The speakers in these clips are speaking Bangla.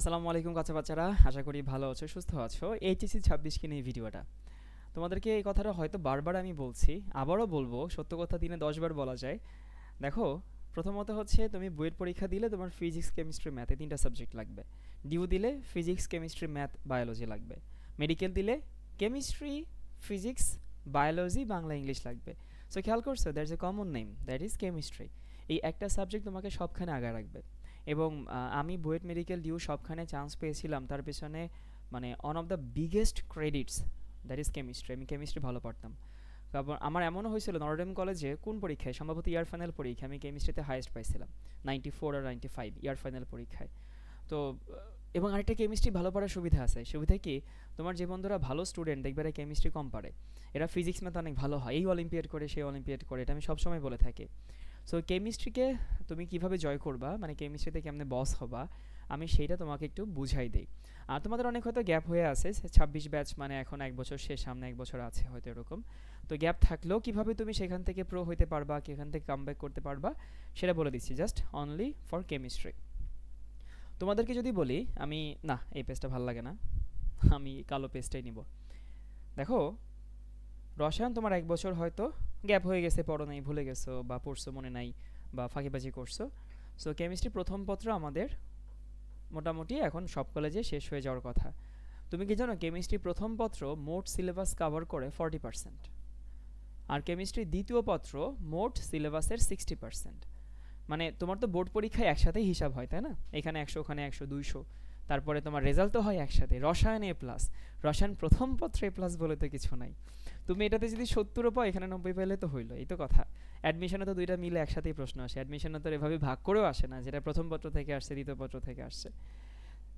আসসালামু আলাইকুম কাছে বাচ্চারা, আশা করি ভালো আছো, সুস্থ আছো। এইচএসসি ছাব্বিশকে নিয়ে ভিডিওটা। তোমাদেরকে এই কথাটা হয়তো বারবার আমি বলছি, আবারও বলব, সত্য কথা দিনে দশবার বলা যায়। দেখো, প্রথমত হচ্ছে তুমি বইয়ের পরীক্ষা দিলে তোমার ফিজিক্স, কেমিস্ট্রি, ম্যাথে তিনটা সাবজেক্ট লাগবে। ডিউ দিলে ফিজিক্স, কেমিস্ট্রি, ম্যাথ, বায়োলজি লাগবে। মেডিকেল দিলে chemistry, physics, biology, Bangla, English লাগবে। সো খেয়াল করছ that is a common name that is chemistry এই একটা সাবজেক্ট তোমাকে সবখানে আগায় রাখবে। এবং আমি বুয়েট মেডিকেল ডিউ সবখানে চান্স পেয়েছিলাম। তার পেছনে মানে one of the biggest credits that is chemistry আমি কেমিস্ট্রি ভালো পারতাম তারপর আমার এমনও হয়েছিল নরডেম কলেজে কোন পরীক্ষায়, সম্ভবত ইয়ার ফাইনাল পরীক্ষা আমি কেমিস্ট্রিতে হাইয়েস্ট পাইছিলাম নাইনটি ফোর আর নাইনটি ফাইভ ইয়ার ফাইনাল পরীক্ষায়। তো, এবং আরেকটা কেমিস্ট্রি ভালো পড়ার সুবিধা আছে, সুবিধা কি? তোমার যে বন্ধুরা ভালো স্টুডেন্ট দেখবে এরা কেমিস্ট্রি কম পারে। এরা ফিজিক্স ম্যাথ অনেক ভালো হয়। এই অলিম্পিয়াড করে, সেই অলিম্পিয়াড করে, এটা আমি সবসময় বলে থাকি। সো কেমিস্ট্রিকে তুমি কীভাবে জয় করবা? মানে কেমিস্ট্রিতে কেমনে বস হবা? আমি সেইটা তোমাকে একটু বুঝাই দেই। আর তোমাদের অনেক হয়তো গ্যাপ হয়ে আছে। ছাব্বিশ ব্যাচ মানে এখন এক বছর শেষ সামনে এক বছর আছে হয়তো এরকম। তো গ্যাপ থাকলেও কীভাবে তুমি সেখান থেকে প্রো হইতে পারবা সেখান থেকে কামব্যাক করতে পারবা, সেটা বলে দিচ্ছি। জাস্ট অনলি ফর কেমিস্ট্রি তোমাদেরকে যদি বলি, আমি, না, এই পেজটা ভালো লাগে না। আমি কালো পেজটাই নিব। দেখো, রসায়ন তোমার এক বছর হয়তো গ্যাপ হয়ে গেছে, পড়ো নাই, ভুলে গেছো বা পড়ছো, মনে নাই বা ফাঁকিবাজি করছ। সো কেমিস্ট্রি প্রথম পত্র আমাদের মোটামুটি এখন সব কলেজে শেষ হয়ে যাওয়ার কথা। তুমি কি জানো কেমিস্ট্রি প্রথম পত্র মোট সিলেবাস কভার করে ফর্টি পার্সেন্ট আর কেমিস্ট্রি দ্বিতীয় পত্র মোট সিলেবাসের সিক্সটি পার্সেন্ট মানে তোমার তো বোর্ড পরীক্ষায় একসাথেই হিসাব হয়, তাই না? এখানে একশো, ওখানে একশো, দুইশো। তারপরে তোমার রেজাল্ট তো হয় একসাথে। রসায়ন এ প্লাস রসায়ন প্রথম পত্র এ প্লাস বলে তো কিছু নাই। তুমি এটাতে যদি সত্তরও পাও, এখানে নব্বই পেলে তো হইল, এই তো কথা। অ্যাডমিশনে তো দুইটা মিলে একসাথেই প্রশ্ন আসে। অ্যাডমিশনে তো এভাবে ভাগ করেও আসে না, যেটা প্রথম পত্র থেকে আসছে, দ্বিতীয় পত্র থেকে আসছে।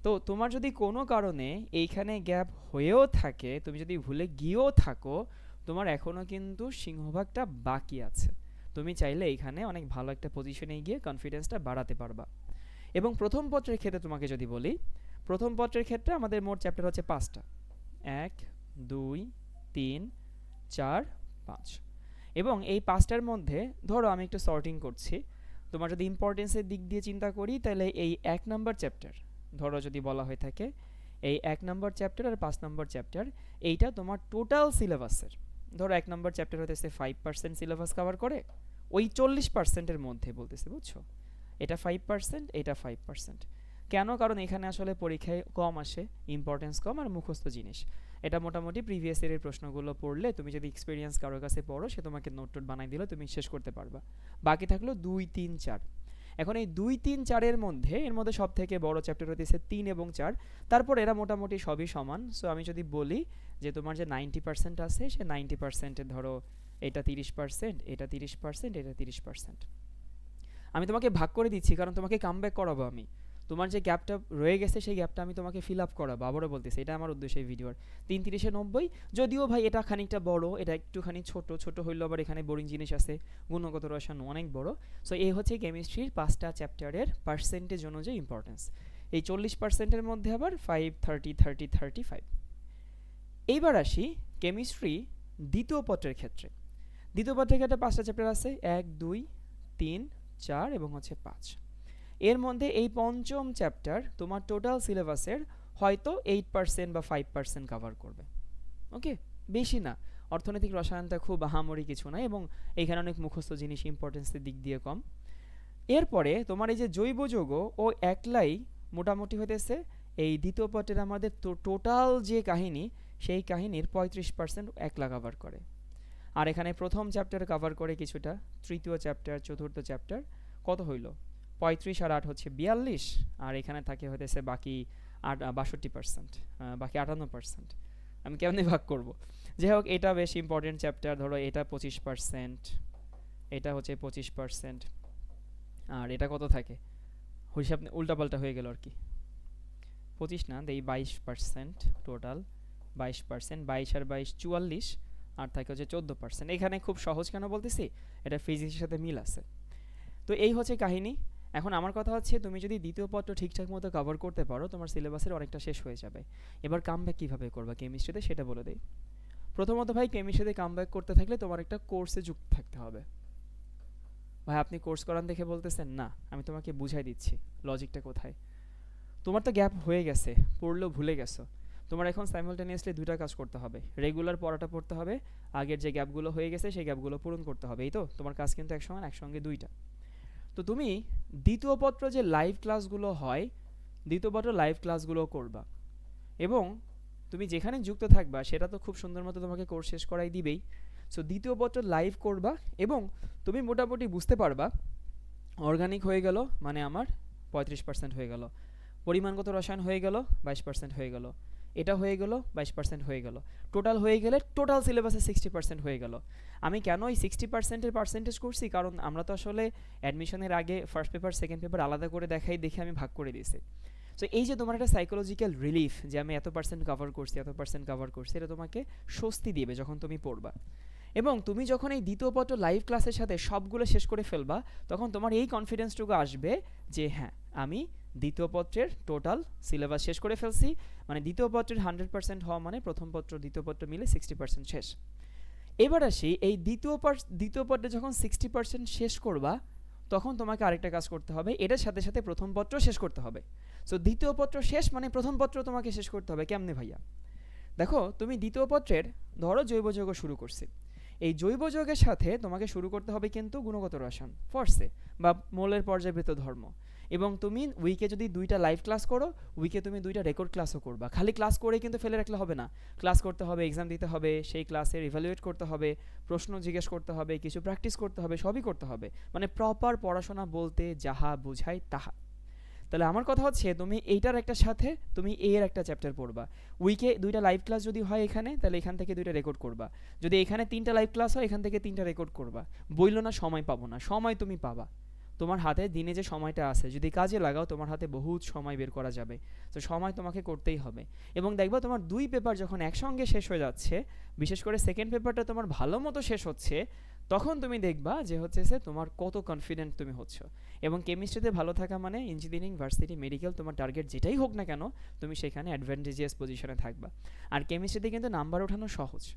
তো তোমার যদি কোনো কারণে এইখানে গ্যাপ হয়েও থাকে, তুমি যদি ভুলে গিয়েও থাকো, তোমার এখনও কিন্তু সিংহভাগটা বাকি আছে। তুমি চাইলে এইখানে অনেক ভালো একটা পজিশনে গিয়ে কনফিডেন্সটা বাড়াতে পারবা। এবং প্রথম পত্রের ক্ষেত্রে তোমাকে যদি বলি প্রথম পত্রের ক্ষেত্রে আমাদের মোট চ্যাপ্টার হচ্ছে পাঁচটা। এক, দুই, তিন, চার, পাঁচ। এবং এই পাঁচটার মধ্যে, ধরো আমি একটু সর্টিং করছি, তোমার যদি ইম্পর্টেন্সের দিক দিয়ে চিন্তা করি, তাহলে এই এক নাম্বার চ্যাপ্টার, ধরো যদি বলা হয়ে থাকে, এই এক নম্বর চ্যাপ্টার আর পাঁচ নম্বর চ্যাপ্টার, এইটা তোমার টোটাল সিলেবাসের ধরো এক নম্বর চ্যাপ্টার হতেছে ফাইভ পার্সেন্ট সিলেবাস কভার করে, ওই চল্লিশ পার্সেন্টের মধ্যে বলতেছে, বুঝছ? এটা ফাইভ পার্সেন্ট এটা ফাইভ পার্সেন্ট কেন? কারণ এখানে আসলে পরীক্ষায় কম আসে ইম্পর্টেন্স কম আর মুখস্থ জিনিস। এটা মোটামুটি প্রিভিয়াস ইয়ারের প্রশ্নগুলো পড়লে তুমি যদি এক্সপিরিয়েন্স কারোর কাছে পড়ো, সে তোমাকে নোট টোট বানাই দিলে, তুমি শেষ করতে পারবা। বাকি থাকল দুই, তিন, চার। এখন এই দুই, তিন, চারের মধ্যে, এর মধ্যে সব থেকে বড় চ্যাপ্টার হতেছে তিন এবং চার। তারপর এরা মোটামুটি সবই সমান। সো আমি যদি বলি যে তোমার যে নাইনটি পার্সেন্ট আছে, সে নাইনটি পার্সেন্টের ধরো এটা তিরিশ পার্সেন্ট এটা তিরিশ পার্সেন্ট এটা তিরিশ পার্সেন্ট আমি তোমাকে ভাগ করে দিচ্ছি, কারণ তোমাকে কামব্যাক করাবো আমি। তোমার যে গ্যাপটা রয়ে গেছে, সেই গ্যাপটা আমি তোমাকে ফিল আপ করাবো। আবারও বলতেছি, এটা আমার উদ্দেশ্য এই ভিডিওর তিন তিরিশে নব্বই, যদিও ভাই এটা খানিকটা বড়, এটা একটুখানি ছোট ছোট হইলেও আবার এখানে বোরিং জিনিস আছে। গুণগত রসায়ন অনেক বড়। সো এই হচ্ছে কেমিস্ট্রির পাঁচটা চ্যাপ্টারের পার্সেন্টেজ অনুযায়ী ইম্পর্টেন্স এই চল্লিশ পার্সেন্টের মধ্যে আবার five thirty thirty thirty five এইবার আসি কেমিস্ট্রি দ্বিতীয় পত্রের ক্ষেত্রে। দ্বিতীয় পত্রের ক্ষেত্রে পাঁচটা চ্যাপ্টার আছে, এক, দুই, তিন, চার এবং হচ্ছে পাঁচ। এর মধ্যে এই পঞ্চম চ্যাপ্টার তোমার টোটাল সিলেবাসের হয়তো এইট পার্সেন্ট বা ফাইভ পার্সেন্ট কভার করবে। ওকে বেশি না। অর্থনৈতিক রসায়নটা খুব আহামরি কিছু না এবং এখানে অনেক মুখস্থ জিনিস ইম্পর্টেন্সের দিক দিয়ে কম। এরপরে তোমার এই যে জৈব যৌগ ও একলাই মোটামুটি হতেছে এই দ্বিতীয় পত্রের আমাদের টোটাল যে কাহিনী, সেই কাহিনীর পঁয়ত্রিশ পার্সেন্ট একলা কাভার করে। আর এখানে প্রথম চ্যাপ্টার কাভার করে কিছুটা, তৃতীয় চ্যাপ্টার চতুর্থ চ্যাপ্টার কত হইল? পঁয়ত্রিশ আর আট হচ্ছে বিয়াল্লিশ, আর এখানে থাকে হতেছে বাকি আট বাষট্টি পার্সেন্ট বাকি আটান্ন পার্সেন্ট আমি কেমনি ভাগ করব? যাই হোক এটা বেশ ইম্পর্টেন্ট চ্যাপ্টার ধরো এটা পঁচিশ পার্সেন্ট এটা হচ্ছে পঁচিশ পার্সেন্ট আর এটা কত থাকে? হিসাব উল্টাপাল্টা হয়ে গেল আর কি। পঁচিশ না, দেই বাইশ পার্সেন্ট টোটাল বাইশ পার্সেন্ট বাইশ আর বাইশ চুয়াল্লিশ, আর থাকে হচ্ছে চোদ্দ পার্সেন্ট এখানে খুব সহজ কেন বলতেছি? এটা ফিজিক্সের সাথে মিল আছে। তো এই হচ্ছে কাহিনী। এখন আমার কথা হচ্ছে, তুমি যদি দ্বিতীয় পত্র ঠিকঠাক মতো কভার করতে পারো, তোমার সিলেবাসের অনেকটা শেষ হয়ে যাবে। এবার কামব্যাক কীভাবে করবা কেমিস্ট্রিতে সেটা বলে দেই। প্রথমত ভাই কেমিস্ট্রিতে কামব্যাক করতে থাকলে তোমার একটা কোর্সে যুক্ত থাকতে হবে। ভাই, আপনি কোর্স করান দেখে বলতেছেন, না, আমি তোমাকে বুঝাই দিচ্ছি লজিকটা কোথায়? তোমার তো গ্যাপ হয়ে গেছে, পড়লেও ভুলে গেছো। তোমার এখন সাইমালটেনিয়াসলি দুইটা কাজ করতে হবে রেগুলার পড়াটা পড়তে হবে, আগের যে গ্যাপগুলো হয়ে গেছে, সেই গ্যাপগুলো পূরণ করতে হবে, এই তো? তোমার কাজ কিন্তু এক সমান একসঙ্গে দুইটা। তো তুমি দ্বিতীয় পত্র যে লাইভ ক্লাসগুলো হয়, দ্বিতীয় পত্র লাইভ ক্লাসগুলো করবা। এবং তুমি যেখানে যুক্ত থাকবা, সেটা তো খুব সুন্দর মতো তোমাকে কোর্স শেষ করাই দিবেই। সো দ্বিতীয় পত্র লাইভ করবা এবং তুমি মোটামুটি বুঝতে পারবা অর্গানিক হয়ে গেল মানে আমার পঁয়ত্রিশ পার্সেন্ট হয়ে গেল, পরিমাণগত রসায়ন হয়ে গেল বাইশ পার্সেন্ট হয়ে গেল। এটা হয়ে গেল, বাইশ পার্সেন্ট হয়ে গেল। টোটাল হয়ে গেলে টোটাল সিলেবাসে সিক্সটি পার্সেন্ট হয়ে গেল। আমি কেন এই সিক্সটি পার্সেন্টের পার্সেন্টেজ করছি? কারণ আমরা তো আসলে অ্যাডমিশনের আগে ফার্স্ট পেপার সেকেন্ড পেপার আলাদা করে দেখাই, দেখে আমি ভাগ করে দিয়েছি। সো এই যে তোমার একটা সাইকোলজিক্যাল রিলিফ যে আমি এত পার্সেন্ট কভার করছি, এত পার্সেন্ট কভার করছি, এটা তোমাকে স্বস্তি দিবে যখন তুমি পড়বা। এবং তুমি যখন এই দ্বিতীয় পত্র লাইভ ক্লাসের সাথে সবগুলো শেষ করে ফেলবা, তখন তোমার এই কনফিডেন্সটুকু আসবে যে হ্যাঁ আমি দ্বিতীয় পত্রের টোটাল সিলেবাস শেষ করে ফেলছি। মানে দ্বিতীয় পত্রের হান্ড্রেড পার্সেন্ট হওয়া মানে প্রথম পত্র, দ্বিতীয় পত্র মিলে সিক্সটি পার্সেন্ট শেষ। এবার আসি, এই দ্বিতীয় দ্বিতীয় পত্রে যখন সিক্সটি পার্সেন্ট শেষ করবা, তখন তোমাকে আরেকটা কাজ করতে হবে। এটার সাথে সাথে প্রথম পত্র শেষ করতে হবে। সো দ্বিতীয় পত্র শেষ মানে প্রথম পত্র তোমাকে শেষ করতে হবে। কেমনে ভাইয়া? দেখো, তুমি দ্বিতীয় পত্রের, ধরো জৈব যৌগ শুরু করছি। এই জৈব যৌগের সাথে তোমাকে শুরু করতে হবে কিন্তু গুণগত রসায়ন ফর্সে বা মোলের পর্যাবৃত ধর্ম। এবং তুমি উইকে যদি দুইটা লাইভ ক্লাস করো উইকে তুমি দুইটা রেকর্ড ক্লাসও করবা। খালি ক্লাস করে কিন্তু ফেলে রাখলে হবে না। ক্লাস করতে হবে এক্সাম দিতে হবে, সেই ক্লাসের ইভ্যালুয়েট করতে হবে, প্রশ্ন জিজ্ঞেস করতে হবে, কিছু প্র্যাকটিস করতে হবে, সবই করতে হবে। মানে প্রপার পড়াশোনা বলতে যাহা বোঝায় তাহা। তাহলে আমার কথা হচ্ছে, তুমি এইটার একটা সাথে তুমি এর একটা চ্যাপ্টার পড়বা। উইকে দুইটা লাইভ ক্লাস যদি হয় এখানে, তাহলে এখান থেকে দুইটা রেকর্ড করবা। যদি এখানে তিনটা লাইভ ক্লাস হয়, এখান থেকে তিনটা রেকর্ড করবা। বইল না, সময় পাবো না। সময় তুমি পাবা। তোমার হাতে দিনে যে সময়টা আছে, যদি কাজে লাগাও, তোমার হাতে বহুত সময় বের করা যাবে। তো সময় তোমাকে করতেই হবে। এবং দেখবা তোমার দুই পেপার যখন একসঙ্গে শেষ হয়ে যাচ্ছে, বিশেষ করে সেকেন্ড পেপারটা তোমার ভালো মতো শেষ হচ্ছে, তখন তুমি দেখবা যে হচ্ছে সে তোমার কত কনফিডেন্ট তুমি হচ্ছ। এবং কেমিস্ট্রিতে ভালো থাকা মানে ইঞ্জিনিয়ারিং ভার্সিটি মেডিকেল তোমার টার্গেট যেটাই হোক না কেন, তুমি সেখানে অ্যাডভান্টেজিয়াস পজিশনে থাকবা। আর কেমিস্ট্রিতে কিন্তু নাম্বার ওঠানো সহজ।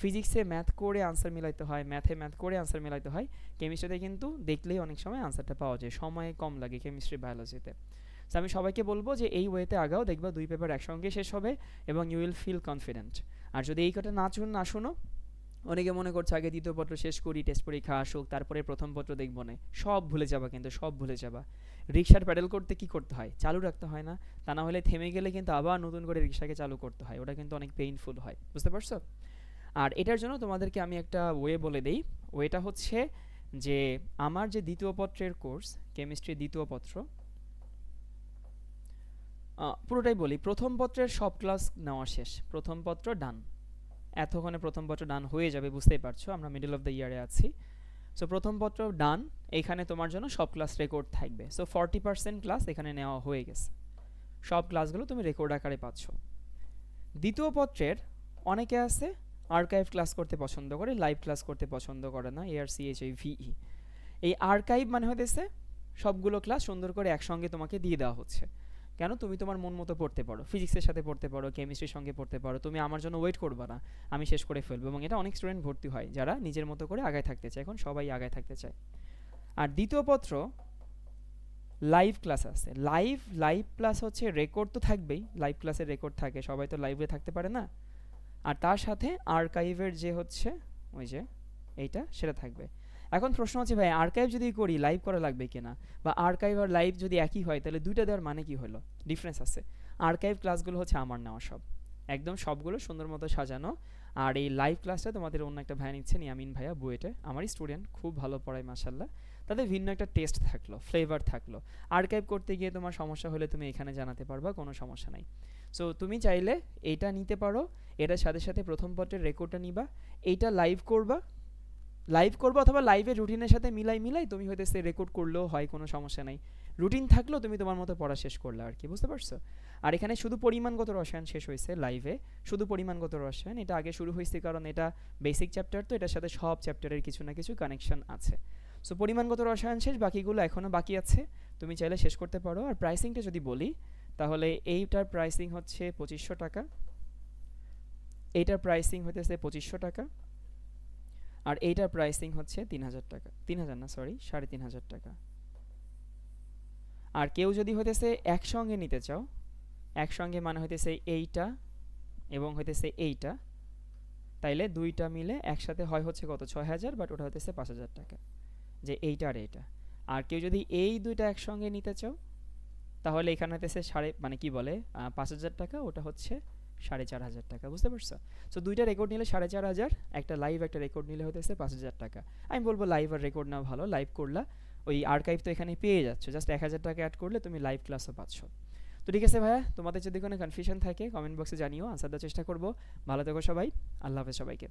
ফিজিক্সে ম্যাথ করে আনসার মিলাইতে হয় ম্যাথে ম্যাথ করে আনসার মিলাইতে হয় কেমিস্ট্রিতে কিন্তু দেখলেই অনেক সময় আনসারটা পাওয়া যায়। সময় কম লাগে কেমিস্ট্রি বায়োলজিতে তো আমি সবাইকে বলব যে এই ওয়েতে আগাও, দেখবা দুই পেপার একসঙ্গে শেষ হবে এবং ইউ উইল ফিল কনফিডেন্ট আর যদি এই কথা না শুন না শুনো, অনেকে মনে করছে আগে দ্বিতীয় পত্র শেষ করি টেস্ট পরীক্ষা আসুক, তারপরে প্রথম পত্র দেখব না। সব ভুলে যাবা কিন্তু, সব ভুলে যাবা। রিক্সার প্যাডেল করতে কি করতে হয়? চালু রাখতে হয় না। তা না হলে থেমে গেলে কিন্তু আবার নতুন করে রিক্সাকে চালু করতে হয়। ওটা কিন্তু অনেক পেইনফুল হয়। বুঝতে পারছ? আর এটার জন্য তোমাদেরকে আমি একটা ওয়ে বলে দেই। ওয়েটা হচ্ছে যে আমার যে দ্বিতীয় পত্রের কোর্স কেমিস্ট্রি দ্বিতীয় পত্র পুরোটাই বলি। প্রথম পত্রের সব ক্লাস নেওয়া শেষ। প্রথম পত্র ডান। এতক্ষণে প্রথম পত্র ডান হয়ে যাবে, বুঝতেই পারছ। আমরা মিডল অফ দ্য ইয়ারে আছি। সো প্রথম পত্র ডান। এখানে তোমার জন্য সব ক্লাস রেকর্ড থাকবে। সো ফর্টি পার্সেন্ট ক্লাস এখানে নেওয়া হয়ে গেছে। সব ক্লাসগুলো তুমি রেকর্ড আকারে পাচ্ছ। দ্বিতীয় পত্রের অনেকে আছে আর্কাইভ ক্লাস করতে পছন্দ করে লাইভ ক্লাস করতে পছন্দ করে না এআর সিএইচ এই ভিই এই আর্কাইভ মানে হতেছে সবগুলো ক্লাস সুন্দর করে একসঙ্গে তোমাকে দিয়ে দেওয়া হচ্ছে। কেন? তুমি তোমার মন মতো পড়তে পারো ফিজিক্সের সাথে পড়তে পারো কেমিস্ট্রির সঙ্গে পড়তে পারো, তুমি আমার জন্য ওয়েট করবে না, আমি শেষ করে ফেলব। এবং এটা অনেক স্টুডেন্ট ভর্তি হয় যারা নিজের মতো করে আগায় থাকতে চায়, এখন সবাই আগায় থাকতে চায়। আর দ্বিতীয় পত্র লাইভ ক্লাস আছে। লাইভ লাইভ ক্লাস হচ্ছে রেকর্ড তো থাকবেই লাইভ ক্লাসের রেকর্ড থাকে, সবাই তো লাইভে থাকতে পারে না। আর তার সাথে আর্কাইভের যে হচ্ছে, ওই যে এইটা, সেটা থাকবে। এখন প্রশ্ন হচ্ছে, ভাই আর্কাইভ যদি করি লাইভ করা লাগবে কিনা? বা আর্কাইভ আর লাইভ যদি একই হয়, তাহলে দুইটা দেওয়ার মানে কি হলো? ডিফারেন্স আছে। আর্কাইভ ক্লাসগুলো হচ্ছে আমার নেওয়া সব। একদম সবগুলো সুন্দর মতো সাজানো। আর এই লাইভ ক্লাসটা তোমাদের অন্য একটা ভাই নিচ্ছে, নিয়ামিন ভাইয়া, বুয়েটে। আমারই স্টুডেন্ট খুব ভালো পড়ায় মাসাল্লাহ তাদের ভিন্ন একটা টেস্ট থাকল ফ্লেভার থাকল। আর্কাইভ করতে গিয়ে তোমার সমস্যা হলে তুমি এখানে জানাতে পারবা, কোনো সমস্যা নাই। সো তুমি চাইলে এটা নিতে পারো। এটার সাথে সাথে প্রথম পত্রের রেকর্ডটা নিবা। এইটা লাইভ করবা। লাইভ করব অথবা লাইভের রুটিনের সাথে মিলাই মিলাই তুমি হয়তো সে রেকর্ড করলেও হয়, কোনো সমস্যা নাই। রুটিন থাকলেও তুমি তোমার মতো পড়া শেষ করলে আর কি, বুঝতে পারছ? আর এখানে শুধু পরিমাণগত রসায়ন শেষ হয়েছে লাইভে শুধু পরিমাণগত রসায়ন, এটা আগে শুরু হয়েছে কারণ এটা বেসিক চ্যাপ্টার তো এটার সাথে সব চ্যাপ্টারের কিছু না কিছু কানেকশন আছে। সো পরিমাণগত রসায়ন শেষ, বাকিগুলো এখনও বাকি আছে। তুমি চাইলে শেষ করতে পারো। আর প্রাইসিংটা যদি বলি, তাহলে এইটার প্রাইসিং হচ্ছে পঁচিশশো টাকা। এইটার প্রাইসিং হতেছে পঁচিশশো টাকা আর এইটার প্রাইসিং হচ্ছে তিন হাজার টাকা। তিন হাজার না সরি সাড়ে তিন হাজার টাকা। আর কেউ যদি হইতেছে একসঙ্গে নিতে চাও, একসঙ্গে মানে হইতেছে এইটা এবং হইতেছে এইটা, তাইলে দুইটা মিলে একসাথে হয় হচ্ছে কত? ছয় হাজার বাট ওটা হইতেছে পাঁচ হাজার টাকা, যে এইটা আর এইটা। আর কেউ যদি এই দুইটা একসঙ্গে নিতে চাও, তাহলে এখানে হইতেছে সাড়ে মানে কি বলে পাঁচ হাজার টাকা, ওটা হচ্ছে সাড়ে চার হাজার টাকা, বুঝতে পারছ? সো দুইটা রেকর্ড নিলে সাড়ে চার হাজার, একটা লাইভ একটা রেকর্ড নিলে হতেছে পাঁচ হাজার টাকা। আমি বলব লাইভ আর রেকর্ড না ভালো লাইভ করলা, ওই আর্কাইভ তো এখানে পেয়ে যাচ্ছ। জাস্ট এক হাজার টাকা অ্যাড করলে তুমি লাইভ ক্লাসও পাচ্ছ। তো ঠিক আছে ভাইয়া, তোমাদের যদি কোনো কনফিউশন থাকে কমেন্ট বক্সে জানিও আনসার দেওয়ার চেষ্টা করব। ভালো থেকো সবাই, আল্লাহ হাফেজ সবাইকে।